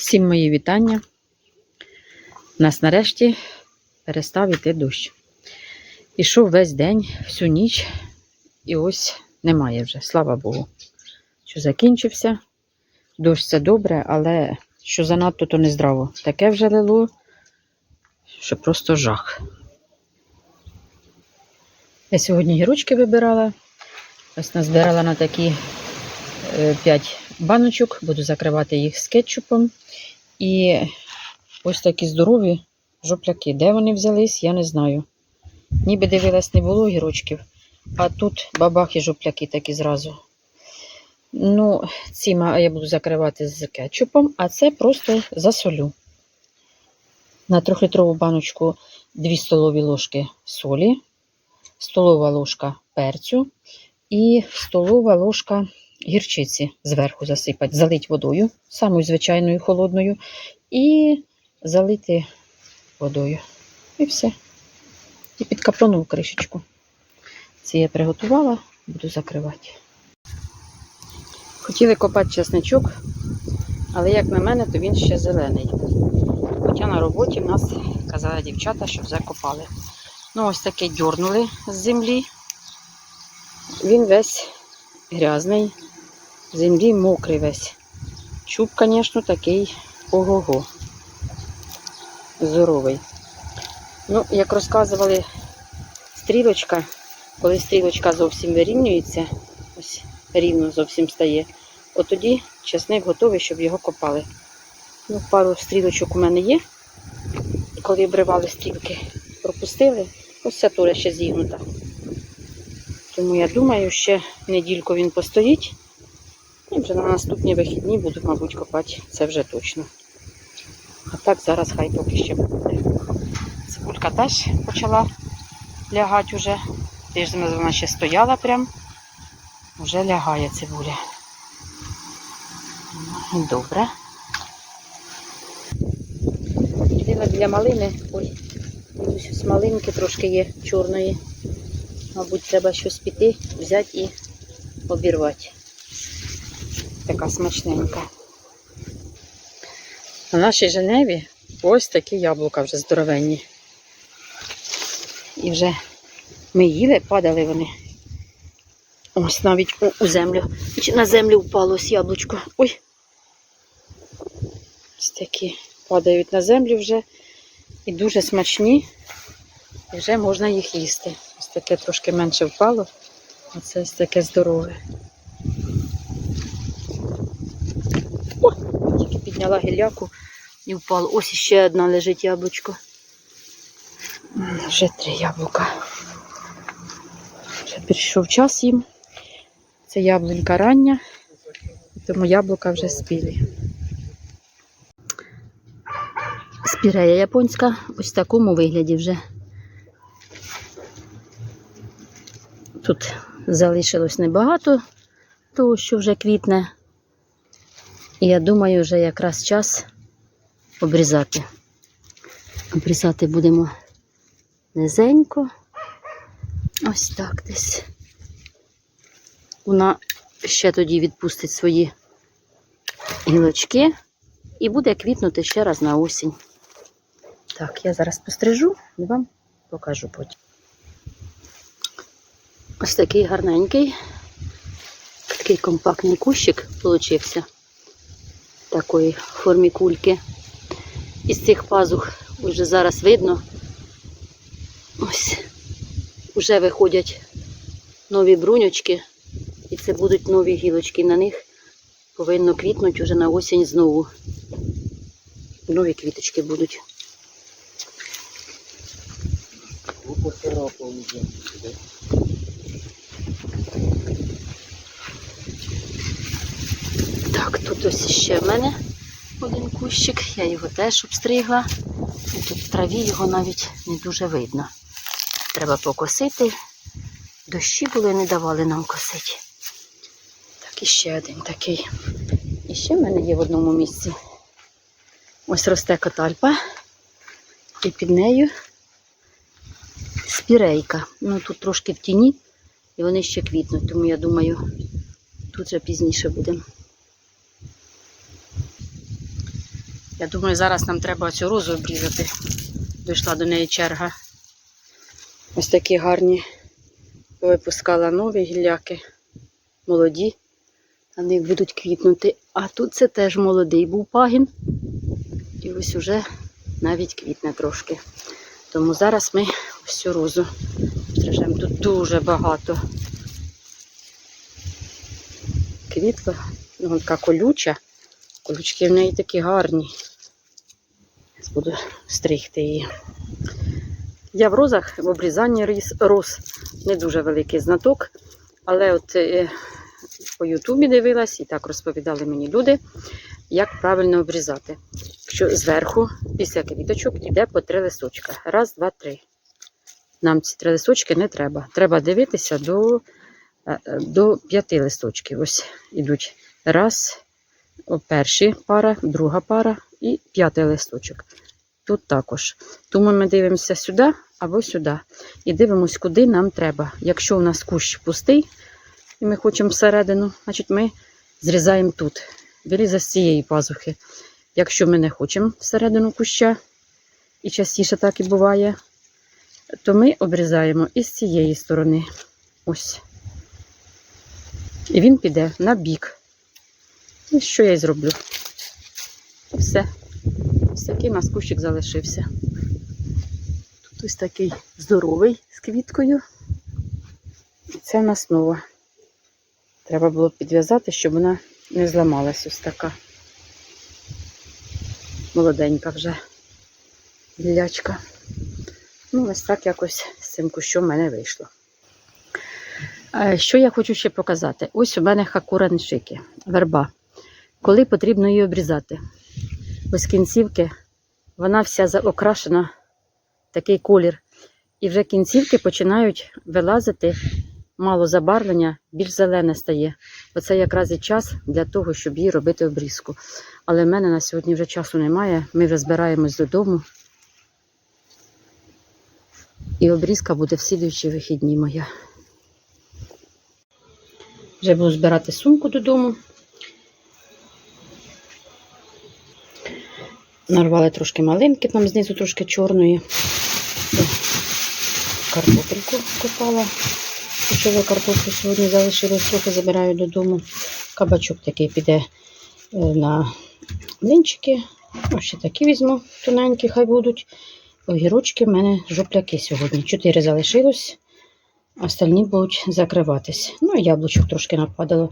Всім мої вітання. У нас нарешті перестав іти дощ. Ішов весь день, всю ніч, і ось немає вже, слава Богу. Що закінчився. Дощ це добре, але що занадто, то не здраво. Таке вже лило, що просто жах. Я сьогодні гірочки вибирала. Ось назбирала на такі 5 баночок, буду закривати їх з кетчупом. І ось такі здорові жопляки. Де вони взялись, я не знаю. Ніби дивилась, не було гірочків, а тут бабах і жопляки такі зразу. Ну, ці я буду закривати з кетчупом, а це просто засолю. На трьохлітрову баночку 2 столові ложки солі, столова ложка перцю і столова ложка гірчиці зверху засипати, залити водою, самою звичайною холодною, і залити водою. І все. І під капронову кришечку. Це я приготувала, буду закривати. Хотіли копати чесничок, але, як на мене, то він ще зелений. Хоча на роботі в нас казали дівчата, що вже копали. Ну, ось такий дьорнули з землі. Він весь грязний, землі мокрий весь. Чуб, звісно, такий ого-го. Здоровий. Ну, як розказували, стрілочка, коли стрілочка зовсім вирівнюється, ось рівно зовсім стає, от тоді часник готовий, щоб його копали. Ну, пару стрілочок у мене є. Коли обривали стрілки, пропустили, ось ця тура ще зігнута. Тому я думаю, ще недільку він постоїть. І вже на наступні вихідні буду, мабуть, копати. Це вже точно. А так зараз хай поки ще буде. Цибулька теж почала лягати вже. Тиждень вона ще стояла прям. Вже лягає цибуля. Ну, Добре. Ходила біля малини. Ой, ось малинки трошки є чорної. Мабуть, треба щось піти, взяти і обірвати. Така смачненька. На нашій Женеві ось такі яблука вже здоровенні. І вже ми їли, падали вони. Ось навіть у, землю. На землю впало ось яблучко. Ой. Ось такі падають на землю вже. І дуже смачні. І вже можна їх їсти. Ось таке трошки менше впало, а це ось таке здорове. Підняла гіляку і впало. Ось іще одна лежить яблучко. Вже три яблука. Вже прийшов час їм. Це яблунька рання, тому яблука вже спілі. Спірея японська ось в такому вигляді вже. Тут залишилось небагато того, що вже квітне. І я думаю, вже якраз час обрізати. Обрізати будемо низенько. Ось так десь. Вона ще тоді відпустить свої гілочки і буде квітнути ще раз на осінь. Так, я зараз пострижу і вам покажу потім. Ось такий гарненький, такий компактний кущик получився. Такої формі кульки. Із цих пазух вже зараз видно. Ось вже виходять нові бруньочки, і це будуть нові гілочки. На них повинно квітнути вже на осінь знову. Нові квіточки будуть. Так, тут ось ще в мене один кущик, я його теж обстригла. І тут в траві його навіть не дуже видно. Треба покосити. Дощі були, не давали нам косити. Так, і ще один такий. І ще в мене є в одному місці. Ось росте катальпа. І під нею спірейка. Ну тут трошки в тіні, і вони ще квітнуть, тому я думаю, тут вже пізніше будемо. Я думаю, зараз нам треба цю розу обрізати. Дійшла до неї черга. Ось такі гарні випускала нові гілляки, молоді. Вони будуть квітнути. А тут це теж молодий був пагін. І ось уже навіть квітне трошки. Тому зараз ми ось цю розу стрижемо. Тут дуже багато квітка, ну, така колюча. Колючки в неї такі гарні. Буду стригти її. Я в розах в обрізанні різ- роз не дуже великий знаток, але от е, по Ютубі дивилась і так розповідали мені люди, як правильно обрізати. Якщо зверху, після квіточок, йде по три листочка. Раз, два, три. Нам ці три листочки не треба. Треба дивитися до, е, до п'яти листочків. Ось ідуть. Раз, перші пара, друга пара і п'ятий листочок. Тут також. Тому ми дивимося сюди або сюди. І дивимося, куди нам треба. Якщо у нас кущ пустий, і ми хочемо всередину, значить ми зрізаємо тут. Виріза з цієї пазухи. Якщо ми не хочемо всередину куща, і частіше так і буває, то ми обрізаємо із цієї сторони. Ось. І він піде на бік. І що я й зроблю? Все. Ось такий у нас кущик залишився. Тут ось такий здоровий з квіткою. І це в нас нова. Треба було підв'язати, щоб вона не зламалась ось така. Молоденька вже білячка. Ну, ось так якось з цим кущом в мене вийшло. Е, Що я хочу ще показати? Ось у мене хакура нишики, верба. Коли потрібно її обрізати? Ось кінцівки, вона вся заокрашена, такий колір. І вже кінцівки починають вилазити, мало забарвлення, більш зелене стає. Оце якраз і час для того, щоб їй робити обрізку. Але в мене на сьогодні вже часу немає. Ми вже збираємось додому. І обрізка буде в слідуючі вихідні моя. Вже буду збирати сумку додому. Нарвали трошки малинки, там знизу трошки чорної. Картопельку копала. Почала картоплю сьогодні залишилось трохи забираю додому. Кабачок такий піде е, на блинчики. Ось ще такі візьму, тоненькі хай будуть. Огірочки в мене жопляки сьогодні. Чотири залишилось, остальні будуть закриватись. Ну, і яблучок трошки нападало.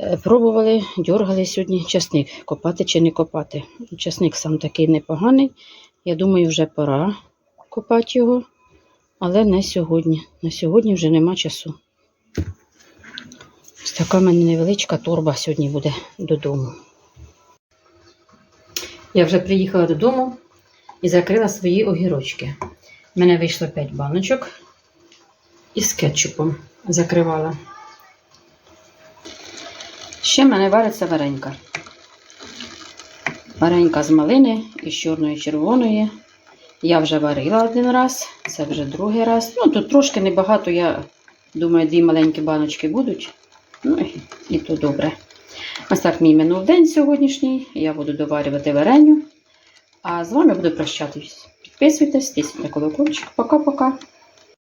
Е, Пробували, дергали сьогодні часник, копати чи не копати. Часник сам такий непоганий. Я думаю, вже пора копати його, але не сьогодні. На сьогодні вже нема часу. Ось така в мене невеличка торба сьогодні буде додому. Я вже приїхала додому і закрила свої огірочки. У мене вийшло 5 баночок із кетчупом закривала. Ще в мене вариться варенька. Варенька з малини і з чорної червоної. Я вже варила один раз, це вже другий раз. Ну, тут трошки небагато, я думаю, дві маленькі баночки будуть. Ну і то добре. Ось так мій минув день сьогоднішній. Я буду доварювати вареню. А з вами буду прощатись. Підписуйтесь, тисніть на колокольчик. Пока-пока.